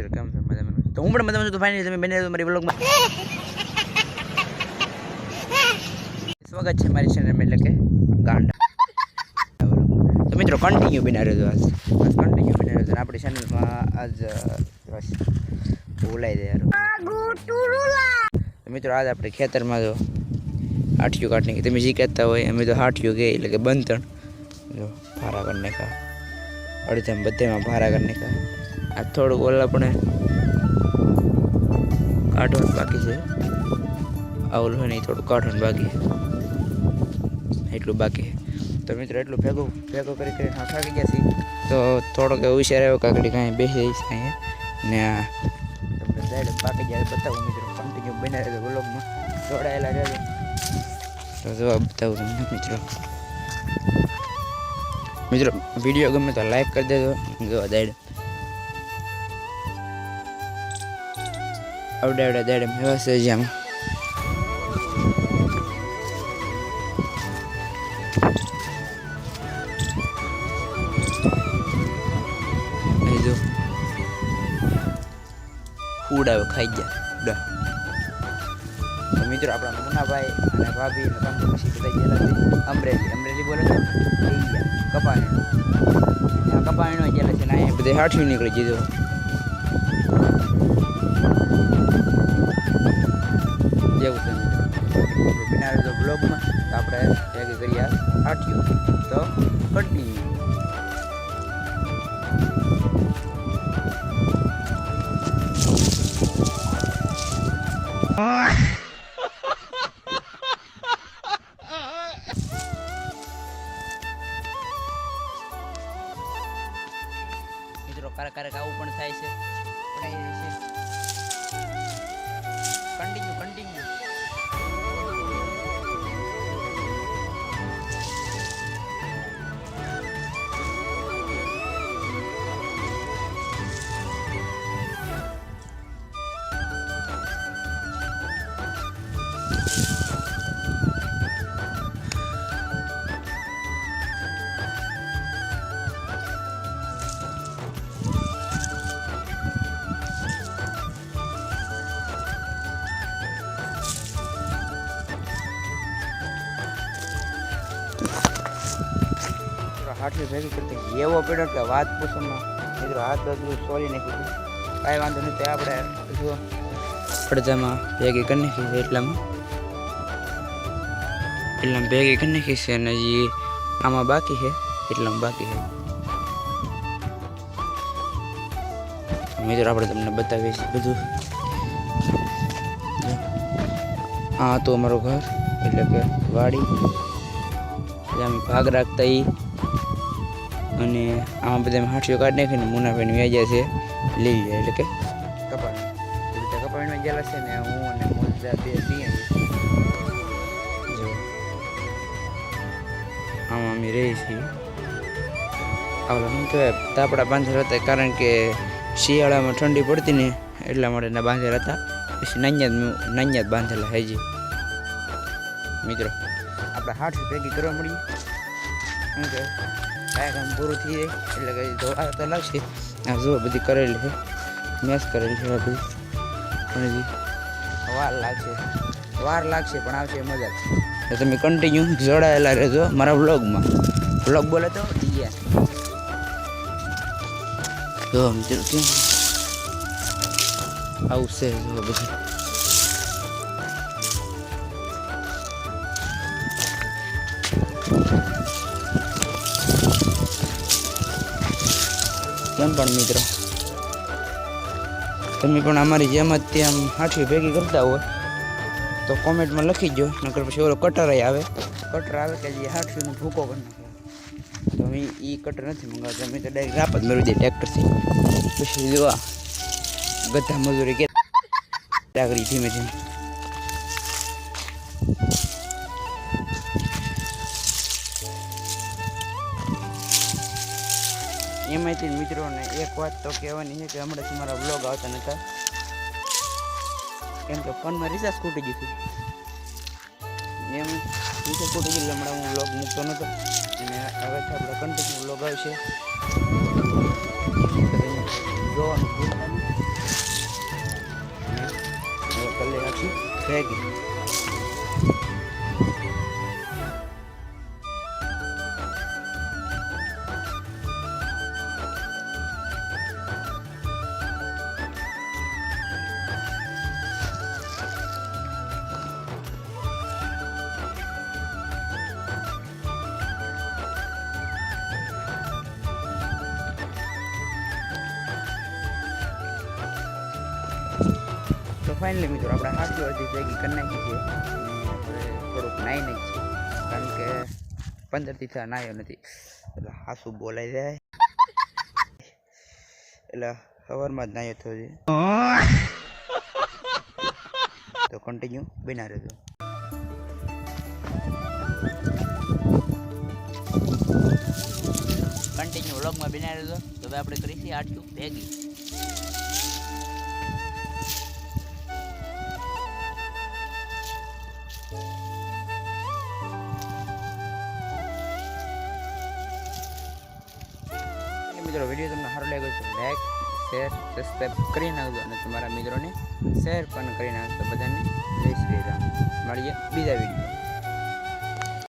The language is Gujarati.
મિત્રો કેમ છો મજામાં તો હું પણ મજામાં છું તો ફાઇનલી તમે બને મારી વ્લોગમાં સ્વાગત છે મારી ચેનલમાં એટલે કે ગાંડા તો મિત્રો કન્ટિન્યુ બના રહેજો આજ બસ કન્ટિન્યુ બના રહેજો આપણી ચેનલમાં આજ બસ બોલાઈ દે યાર મિત્રો આજ આપણે ખેતરમાં જો હાઠિયું કાઢની તમે જે કહેતા હોય અમે તો હાઠિયું કહે એટલે કે બંધણ જો ભારા કરી નાખા અડધામાં બધેમાં ભારા કરી નાખા આ થોડુંક ઓલા પણ કાઢવાનું બાકી છે આ ઓલું હોય ને એ થોડું કાઢવાનું બાકી છે એટલું બાકી છે તો મિત્રો એટલું ભેગું ભેગું કરી કરીને હા થાકી ગયા છીએ તો થોડોક એવું વિચાર આવ્યો કાકડી કાંઈ બેસી જઈશ અહીંયા ને આ તમને ડાયરેક્ટ બાકી જાય બતાવું મિત્રો કન્ટિન્યુ બના રહેજો વ્લોગમાં જોડાયેલા રહેજો તો જો બતાવું તમને મિત્રો મિત્રો વિડીયો ગમે તો લાઈક કરી દેજો જો દાડ આવડે આવડે દાડે મેવા છે જ્યાં અહીં જો. ઉડાવે ખાઈ ગયા. તો મિત્રો, આપણા મુનાભાઈ અને ભાભી અને તમે પછી બધા ગયેલા છે. અમરેલી અમરેલી બોલે છે કપાણી ત્યાં કપાણીનો. ગયેલા છે ને, અહીંયા બધે હાઠિયું નીકળી દીધું જેવું છે મિત્રો બિના તો બ્લોગમાં તો આપણે ભેગી કરીએ હાઠિયું તો કન્ટિન્યુ મિત્રો ક્યારેક ક્યારેક આવું પણ થાય છે પડાઈ જાય છે કન્ટિન્યુ કન્ટિન્યુ મિત્રો હાથની ભેગી કરતી એવો પડ્યો કે વાત પૂછવામાં મિત્રો હાથ બધું સોરી નાખી દીધું કાંઈ વાંધો નહીં તો આપણે જો પડદામાં ભેગી કરી નાખી છે એટલામાં એટલામાં ભેગી કરી નાખી છે અને હજી આમાં બાકી છે એટલામાં બાકી છે મિત્રો આપણે તમને બતાવીએ છીએ બધું જો. આ હતું અમારું ઘર એટલે કે વાડી જ્યાં અમે ભાગ રાખતા એ અને આમાં બધા હાંઠીઓ કાઢી નાખીને મુનાભાઈને વ્યાજ્યા છે, લઈ જાય એટલે કે કપાણ બધા કપાણી ગયેલા છે ને, હું અને મોજા બે છીએ. આમાં અમે રહીએ છીએ. આવલા શું કહેવાય, તાપડા બાંધેલા હતા, કારણ કે શિયાળામાં ઠંડી પડતી ને, એટલા માટે એના બાંધેલા હતા. પછી નાન્યા નાન્યા જ બાંધેલા હજી. મિત્રો, આપણે હાથ ભેગી કરવા મળીએ. શું કે કાંઈ કામ પૂરું થઈ જાય એટલે કે ધોવા તો લાગશે આ જો બધી કરેલી છે. મેસ કરેલી છે બધી. હજી વાર લાગશે. વાર લાગશે, પણ આવશે મજા તો તમે કન્ટિન્યુ જોડાયેલા રહેજો મારા વ્લોગમાં વ્લોગ બોલે તો ડીજે જો મિત્રો, કેમ? આવશે, જો બધું. કેમ પણ મિત્રો તમે પણ અમારી જેમ જ ત્યાં હાથી ભેગી કરતા હોય તો કોમેન્ટમાં લખી દો નકર પછી ઓલો કટર આવે કટર આવે કે જે હાથીનો ભૂકો કરી નાખે તો અમે એ કટર નથી મંગાવતો અમે તો ડાયરેક્ટ રાપ જ મેળવી દઈએ ટ્રેક્ટરથી પછી જોવા ગધા મજૂરી કે ડાગરી ધીમે ધીમે એમાંથી મિત્રોને એક વાત તો કહેવાની છે કે હમણાંથી મારા બ્લોગ આવતા નહોતા કેમ કે ફોનમાં રિચાર્જ ખૂટી ગયું હતું. એમ રિચાર્જ ખૂટી ગયું હમણાં હું બ્લોગ મૂકતો નહોતો અને હવેથી આપણે કન્ટિન્યુ બ્લોગ આવશે. જોવાનું ભૂલતા નહીં. કલ્યાણ રાખી જય ગીરી. ફાઇનલી મિત્રો આપણે હાથો અડધી ભેગી કરી નાખી છે થોડુંક નાહી નાખી છે કારણ કે પંદરથી થયા નાહ્યો નથી. એટલે હાસું બોલાઈ જાય. એટલે સવારમાં જ નાહ્યો થયો છે. તો કન્ટિન્યુ બના રહેજો. કન્ટિન્યુ વ્લોગમાં બિના રહેજો. તો હવે આપણે કરીશું આટલું ભેગી. મિત્રો વીડિયો તમને સારો લાગ્યો છે લાઈક શેર સબસ્ક્રાઈબ કરી નાખજો અને તમારા મિત્રોને શેર પણ કરી નાખજો બધાને. જય શ્રી રામ. મળીએ બીજા વીડિયો